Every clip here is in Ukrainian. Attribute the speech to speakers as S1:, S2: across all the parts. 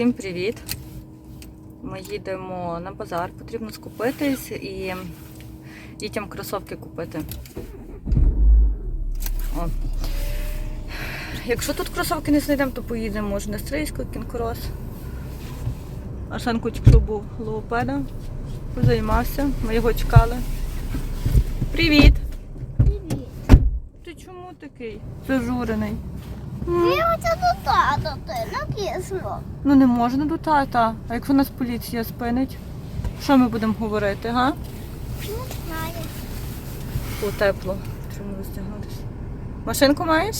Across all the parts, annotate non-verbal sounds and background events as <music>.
S1: Всім привіт! Ми їдемо на базар, потрібно скупитись і дітям кросовки купити. О. Якщо тут кросовки не знайдемо, то поїдемо може на Стрийську, Кінкрос. Арсенко тільки що був логопедом, позаймався, ми його чекали. Привіт!
S2: Привіт.
S1: Ти чому такий зажурений?
S2: Я хочу до тата, ти на кисло.
S1: Ну не можна до тата. А якщо нас поліція спинить, що ми будемо говорити, га?
S2: Не знаю.
S1: О, тепло. Треба розтягнутися. Машинку маєш?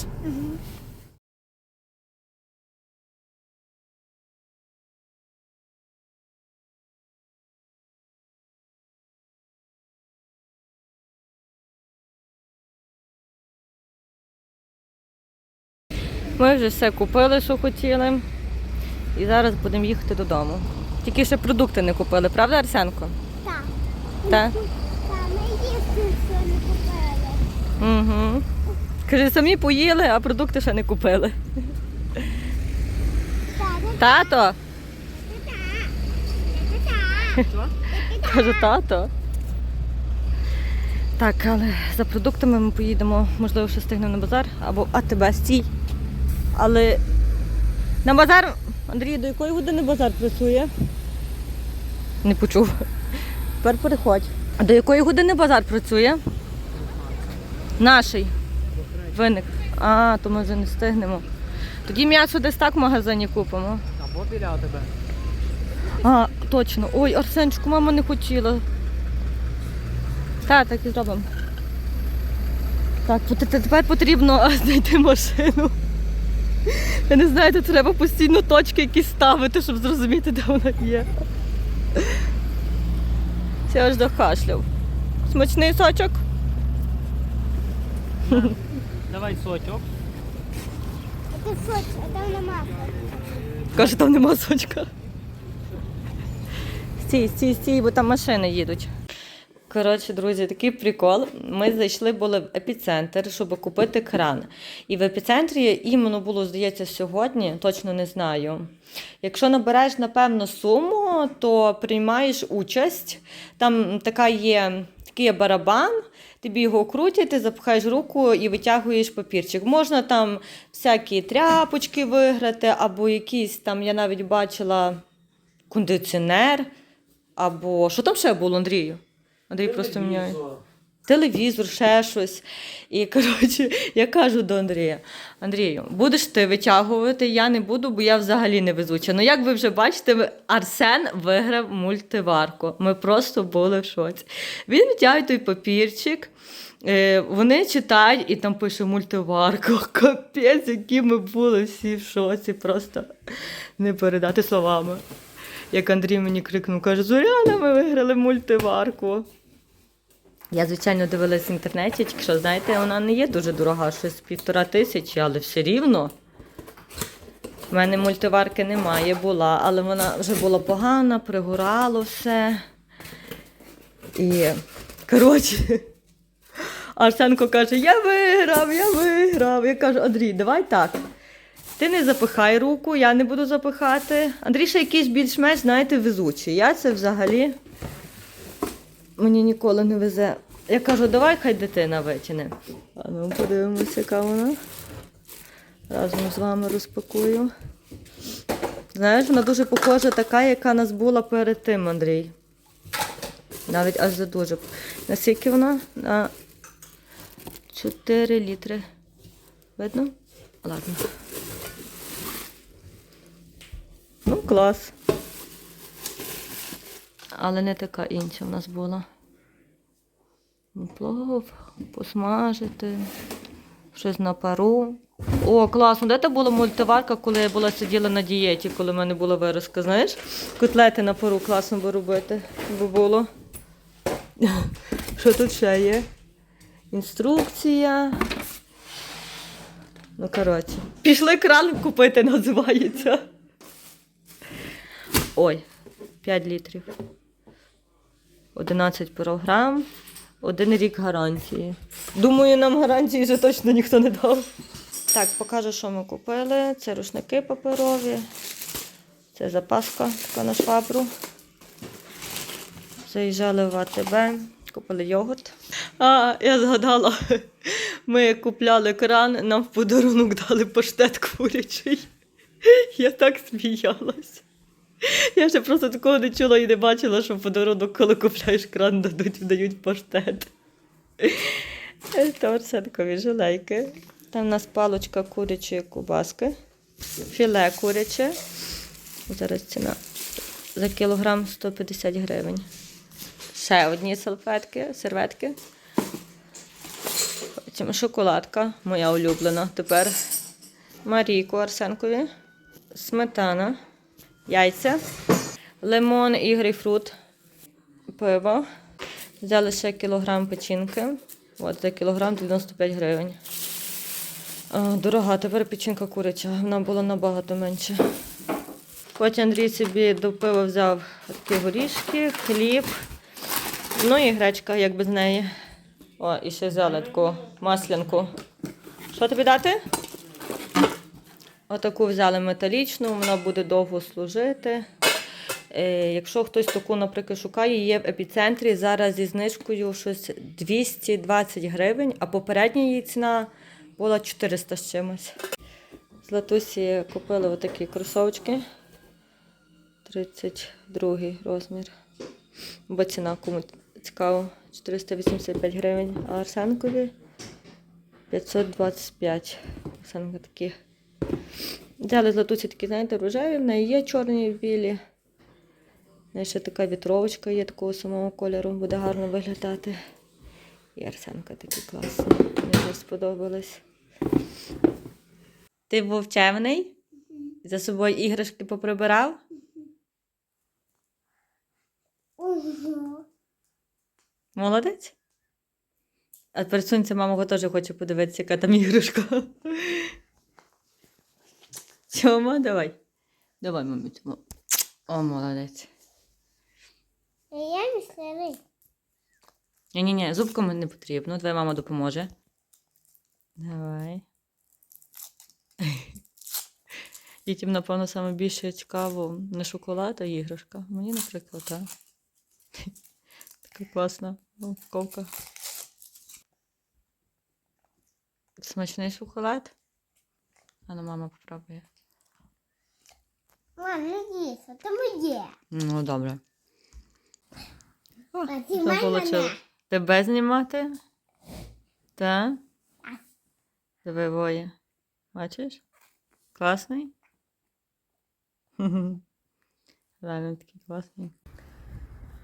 S1: Ми вже все купили, що хотіли. І зараз будемо їхати додому. Тільки ще продукти не купили, правда, Арсенко?
S2: Так.
S1: Так.
S2: Та ми їсти що не купили.
S1: Угу. Каже, самі поїли, а продукти ще не купили. Тато, каже тато. Так, але за продуктами ми поїдемо, можливо, ще встигнемо на базар або а тебе стій. Але на базар, Андрій, до якої години базар працює? Не почув. Тепер переходь. А до якої години базар працює? Наший. Виник. А, то ми вже не встигнемо. Тоді м'ясо десь так в магазині купимо.
S3: Або біля тебе.
S1: А, точно. Ой, Арсенчику, мама не хотіла. Так, так і зробимо. Так, тепер потрібно <laughs> знайти машину. Я не знаю, тут треба постійно точки якісь ставити, щоб зрозуміти, де вона є. Це аж докашляв. Смачний сочок.
S3: Давай.
S2: А ти що, а там нема.
S1: Каже, там нема сочка. Стій, стій, стій, бо там машини їдуть. Коротше, друзі, такий прикол. Ми зайшли були в епіцентр, щоб купити кран. І в епіцентрі іменно було, здається, сьогодні, точно не знаю. Якщо набереш, напевно, суму, то приймаєш участь. Там така є, такий є барабан, тобі його крутять, ти запхаєш руку і витягуєш папірчик. Можна там всякі тряпочки виграти, або якісь там, я навіть бачила кондиціонер, або що там ще було, Андрію? Андрій просто міняє. Телевізор, ще щось. І коротше, я кажу до Андрія: Андрію, будеш ти витягувати, я не буду, бо я взагалі не везуча. Ну, як ви вже бачите, Арсен виграв мультиварку. Ми просто були в шоці. Він витягує той папірчик. е, Вони читають і там пише мультиварка. <laughs> Капець, які ми були всі в шоці, просто не передати словами. Як Андрій мені крикнув, каже, Зоряна, ми виграли мультиварку. Я, звичайно, дивилась в інтернеті, тільки що, знаєте, вона не є дуже дорога, щось півтора тисячі, але все рівно. У мене мультиварки немає, була, але вона вже була погана, пригорало все. І, коротше, <laughs> Арсенко каже, я виграв, я виграв. Я кажу, Андрій, давай так. Ти не запихай руку, я не буду запихати. Андрій ще якийсь більш-менш, знаєте, везучий. Я це взагалі мені ніколи не везе. Я кажу, давай хай дитина витягне. А ну подивимося, яка вона. Разом з вами розпакую. Знаєш, вона дуже похожа така, яка нас була перед тим, Андрій. Навіть аж за дуже. Наскільки вона? На 4 літри. Видно? Ладно. Ну, клас. Але не така інша в нас була. Плов, посмажити, щось на пару. О, класно. Де це була мультиварка, коли я була сиділа на дієті, коли в мене була виразка, знаєш? Котлети на пару класно би робити, би було. Що тут ще є? Інструкція. Ну, коротше. Пішли кран купити, називається. Ой, 5 літрів. 11 програм, один рік гарантії. Думаю, нам гарантії вже точно ніхто не дав. Так, покажу, що ми купили. Це рушники паперові. Це запаска така на швабру. Заїжджали в АТБ, купили йогурт. А, я згадала, <laughs> ми купляли кран, нам в подарунок дали паштет курячий. <laughs> Я так сміялась. <laughs> Я ще просто такого не чула і не бачила, що в подарунок, коли купляєш кран, дадуть, дають паштет. Це Арсенкові жилейки. Там у нас палочка курячої кубаски, філе куряче. Зараз ціна за кілограм 150 гривень. Ще одні салфетки, серветки. Потім шоколадка, моя улюблена. Тепер Марійку Арсенкові, сметана, яйця, лимон і грейпфрут, пиво. Взяли ще кілограм печінки. От за кілограм 95 гривень. Дорога, тепер печінка куряча, вона була набагато менше. Потім Андрій собі до пива взяв такі горішки, хліб, ну і гречка, як без неї. О, і ще взяли таку маслянку. Що тобі дати? Отаку взяли металічну, вона буде довго служити. Е, якщо хтось таку, наприклад, шукає, є в епіцентрі зараз зі знижкою щось 220 гривень, а попередня її ціна була 400 з чимось. З Латусі купили отакі кросовочки. 32 розмір. Бо ціна кому цікаво. 485 гривень, а Арсенкові 525. Арсенка такі. Взяли з Латусі такі, знаєте, рожеві, в неї є чорні білі. В неї ще така вітровочка є такого самого кольору, буде гарно виглядати. І Арсенка такі класні. Мені дуже сподобались. Ти був чемний? За собою іграшки поприбирав? Молодець? А тепер сонця мама теж хоче подивитися, яка там іграшка. Чома, давай. Давай, мамі. О, молодець.
S2: Я не старий.
S1: Ні-ні-ні, зубками не потрібно. Давай мама допоможе. Давай. Дітям, напевно, саме більше цікаво не шоколад, а іграшка. Мені, наприклад, так. Така класна упаковка. Смачний шоколад. А ну, мама попробує.
S2: Мам, не їсти, це моє.
S1: Ну, добре. О,
S2: А знімай
S1: получилось.
S2: мене.
S1: Тебе знімати? Так? Тебе воє. Бачиш? Класний? <laughs> Реально такий класний.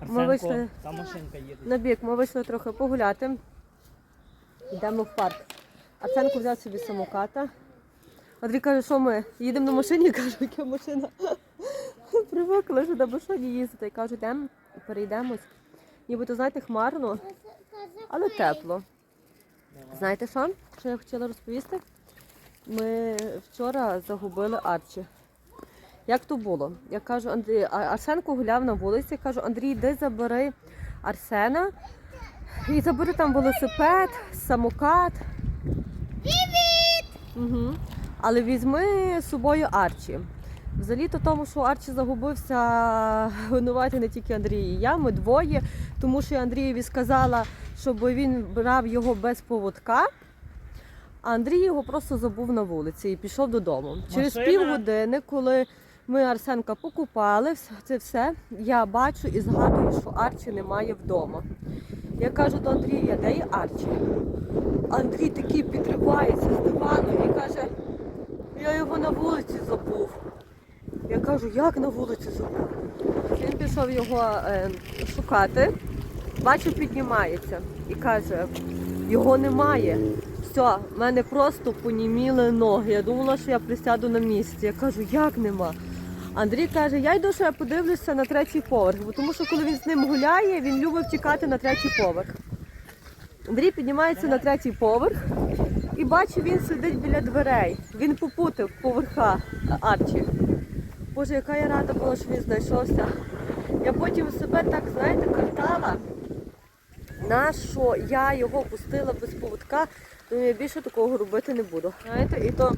S3: Арсенко,
S1: вийшли-
S3: та машинка їде.
S1: На бік ми вийшли трохи погуляти. Йдемо в парк. Арсенко взяв собі самоката. Андрій каже, що ми їдемо на машині, Я кажу, яка машина. Привикли, що на машині їздити. Я кажу, йдемо, перейдемось. Нібито, знаєте, хмарно, але тепло. Знаєте що? Що я хотіла розповісти? Ми вчора загубили Арчі. Як то було? Я кажу, Андрій, Арсенко гуляв на вулиці, я кажу, Андрій, йди забери Арсена і забери там велосипед, самокат. Привіт! Угу. Але візьми з собою Арчі. Взагалі то тому, що Арчі загубився <laughs> винувати не тільки Андрій і я, ми двоє, тому що я Андрієві сказала, щоб він брав його без поводка. А Андрій його просто забув на вулиці і пішов додому. Через півгодини, коли ми Арсенка покупали, це все, я бачу і згадую, що Арчі немає вдома. Я кажу до Андрія, де є Арчі? Андрій такий підривається з дивану і каже, я його на вулиці забув. Я кажу, як на вулиці забув? Він пішов його е, шукати, бачу, піднімається і каже, його немає. Все, в мене просто поніміли ноги. Я думала, що я присяду на місці. Я кажу, як нема? Андрій каже, я йду ще подивлюся на третій поверх, бо тому що коли він з ним гуляє, він любить втікати на третій поверх. Андрій піднімається на третій поверх і бачу, він сидить біля дверей. Він попутав поверха Арчі. Боже, яка я рада була, що він знайшовся. Я потім себе так, знаєте, картала, на що я його пустила без поводка, то я більше такого робити не буду. Знаєте, і то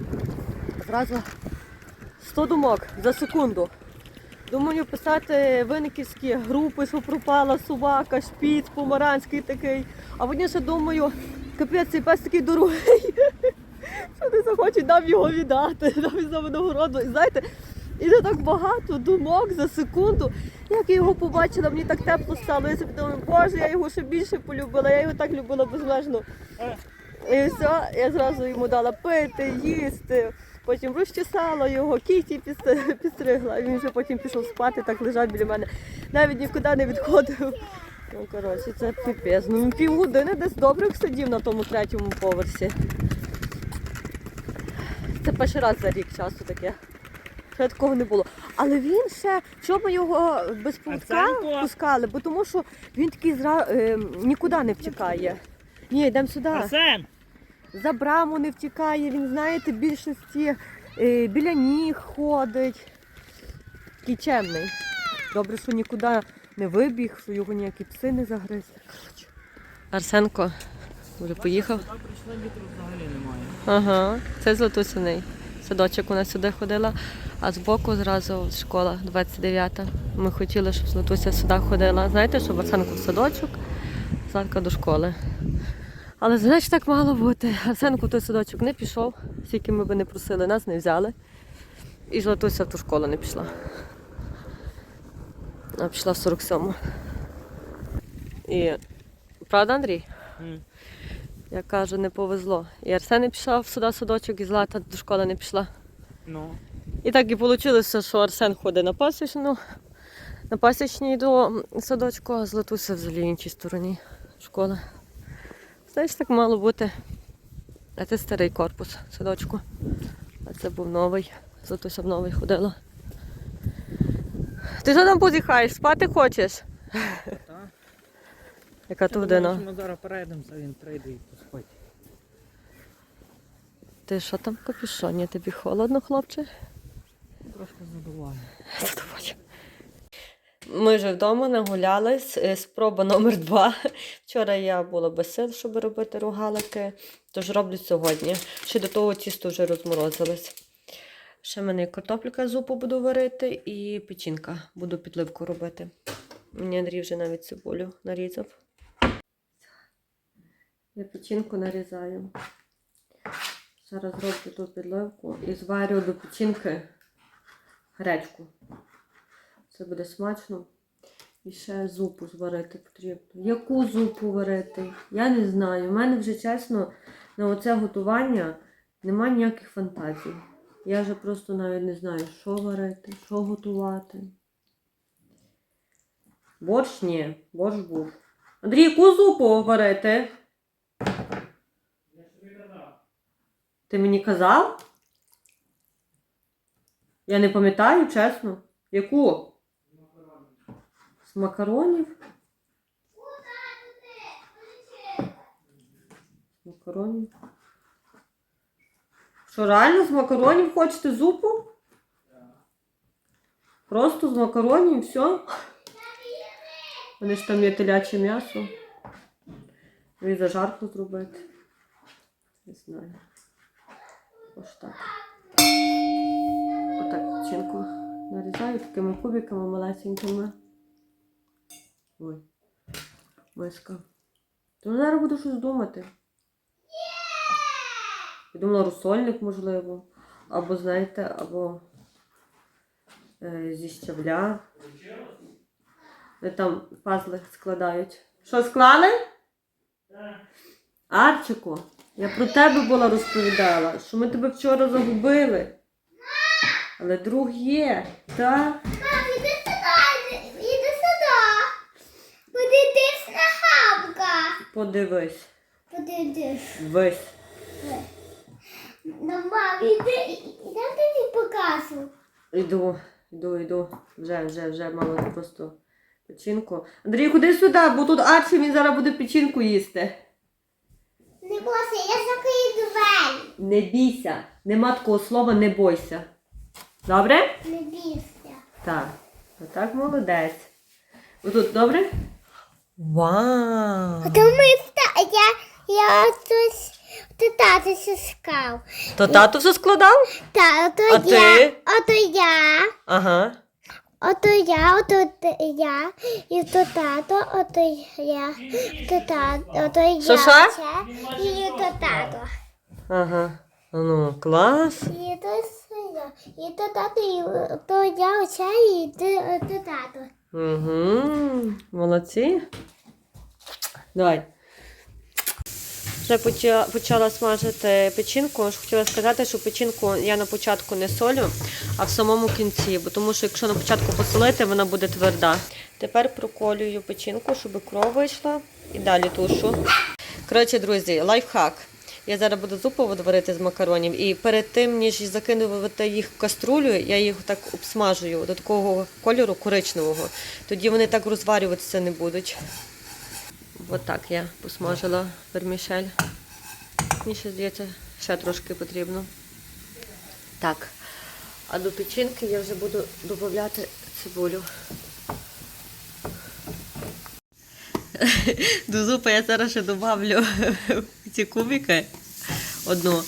S1: зразу 100 думок за секунду. Думаю, писати виниківські групи, що пропала собака, шпіц, помаранський такий. А потім ще думаю, капець, цей пес такий дорогий. <laughs> Що не захочуть нам його віддати, нам за винагороду. І знаєте, і не так багато думок за секунду. Як я його побачила, мені так тепло стало. Я собі думаю, боже, я його ще більше полюбила, я його так любила безмежно. І все, я зразу йому дала пити, їсти. Потім розчесала його, підс- <laughs> підстригла. Він вже потім пішов спати, так лежав біля мене. Навіть нікуди не відходив. Ну, коротше, це піпець. Ну, він півгодини десь добре сидів на тому третьому поверсі. Це перший раз за рік часу таке. Ще такого не було. Але він ще, чому ми його без поводка пускали? Бо тому що він такий зра... е, нікуди не втікає. Ні, йдемо сюди.
S3: Арсен!
S1: За браму не втікає, він, знаєте, більшості е, біля ніг ходить. Такий чемний. Добре, що нікуди не вибіг, що його ніякі пси не загризли. Арсенко вже поїхав.
S3: Так прийшла, вітру взагалі немає.
S1: Ага, це Златусиний. Садочок вона сюди ходила, а збоку зразу школа 29-та. Ми хотіли, щоб Златуся сюди ходила. Знаєте, щоб Арсенко в садочок, Златка до школи. Але значить так мало бути. Арсенко в той садочок не пішов, скільки ми би не просили, нас не взяли. І Златуся в ту школу не пішла. А пішла в 47-му. І правда, Андрій?
S3: М.
S1: Я кажу, не повезло. І Арсен не пішов сюди садочок, і Злата до школи не пішла.
S3: Ну.
S1: І так і вийшло, що Арсен ходить на пасічну, на пасічній до садочку, а Златуся взагалі в іншій стороні школи. Знаєш, так мало бути. А це старий корпус садочку. А це був новий. Златуся в новий ходила. Ти що там позіхаєш? Спати хочеш?
S3: Так.
S1: Яка то година?
S3: Ми зараз перейдемося, він прийде і поспить.
S1: Ти що там в капюшоні? Тобі холодно, хлопче?
S3: Трошки задуває.
S1: Задоволення. Ми вже вдома нагулялись. Е, Спроба номер два. Вчора я була без сил, щоб робити рогалики, тож роблю сьогодні. Ще до того тісто вже розморозилось. Ще в мене картопелька зупу буду варити і печінка. Буду підливку робити. Мені Андрій вже навіть цибулю нарізав. Я печінку нарізаю. Зараз роблю ту підливку і зварю до печінки гречку. Це буде смачно. І ще зупу зварити потрібно. Яку зупу варити? Я не знаю. У мене вже чесно на оце готування немає ніяких фантазій. Я вже просто навіть не знаю, що варити, що готувати. Борщ ні, борщ був. Андрій, яку зупу варити? Ти мені казав? Я не пам'ятаю, чесно. Яку? З макаронів? З макаронів. Що, реально з макаронів хочете зупу? Просто з макаронів все? Вони ж там є теляче м'ясо. І зажарку зробити. Не знаю. Ось так. Отак печінку нарізаю такими кубиками малесенькими. Ой. Миска. То зараз буду щось думати. Я думала, розсольник, можливо. Або, знаєте, або е, зі щавля. Де там пазли складають. Що склали? Арчику, я про тебе була розповідала, що ми тебе вчора загубили. Але друг є, так?
S2: Мам, іди сюди, іди сюди. Подивись на хабка.
S1: Подивись,
S2: Подивись.
S1: вись.
S2: Ну, мам, іди, я тобі покажу.
S1: Іду, іду, іду. Вже, вже, вже мала просто печінку. Андрій, ходи сюди, бо тут Арчі він зараз буде печінку їсти.
S2: Не бойся, я закрию двері.
S1: Не бійся. Нема такого слова не бойся. Добре?
S2: Не бійся.
S1: Так. Отак молодець. Отут добре? Вау!
S2: А то ми я, я щось ти тато скав.
S1: То тато все складав?
S2: Та, ото
S1: А
S2: я,
S1: ти?
S2: ото я,
S1: Ага.
S2: Ото я, ото т- я, і то тато, ото я, то тато, ото я
S1: Що, що?
S2: це, і то тато.
S1: Ага. Ну, клас.
S2: І то я, і то тато, і то я оце, і то, то тато.
S1: Угу. Молодці. Давай. Вже поча- почала смажити печінку. Хотіла сказати, що печінку я на початку не солю, а в самому кінці, бо тому що якщо на початку посолити, вона буде тверда. Тепер проколюю печінку, щоб кров вийшла. І далі тушу. Коротше, друзі, лайфхак. Я зараз буду зупу варити з макаронів, і перед тим, ніж закинувати їх в каструлю, я їх так обсмажую до такого кольору коричневого. Тоді вони так розварюватися не будуть. От так я посмажила вермішель. Мені ще здається, ще трошки потрібно. Так. А до печінки я вже буду додати цибулю. <laughs> До зупи я зараз ще додавлю <laughs> ці кубики одну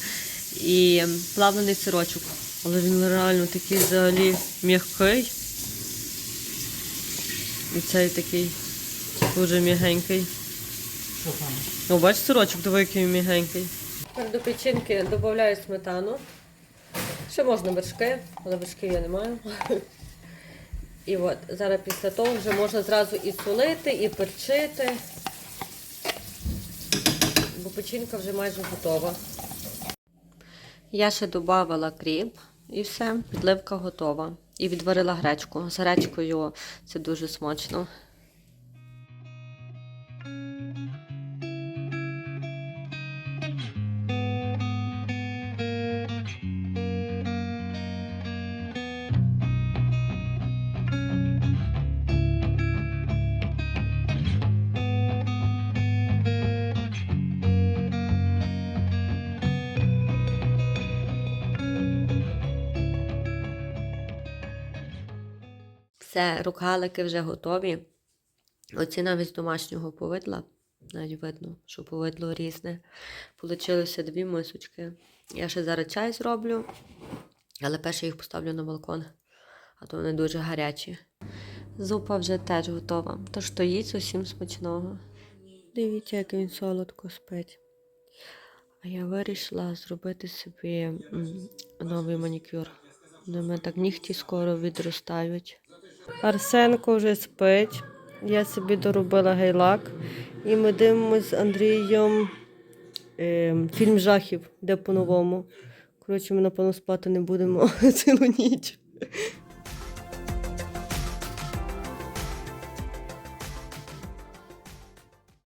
S1: і плавлений сирочок. Але він реально такий взагалі м'який. І цей такий дуже м'ягенький. О, бач, сирочок диви, який він м'ягенький. Тепер до печінки додаю сметану. Ще можна вершки, але вершків я не маю. І от зараз після того вже можна зразу і солити, і перчити. Бо печінка вже майже готова. Я ще додавала кріп і все, підливка готова. І відварила гречку. З гречкою це дуже смачно. Все, рукалики вже готові. Оці навіть з домашнього повидла. Навіть видно, що повидло різне. Получилося дві мисочки. Я ще зараз чай зроблю, але перше їх поставлю на балкон, а то вони дуже гарячі. Зупа вже теж готова. Тож стоїть усім смачного. Дивіться, як він солодко спить. А я вирішила зробити собі новий манікюр. У мене так нігті скоро відростають. Арсенко вже спить. Я собі доробила гейлак. І ми дивимося з Андрієм е, фільм жахів, де по-новому. Коротше, ми, напевно, спати не будемо <laughs> цілу ніч.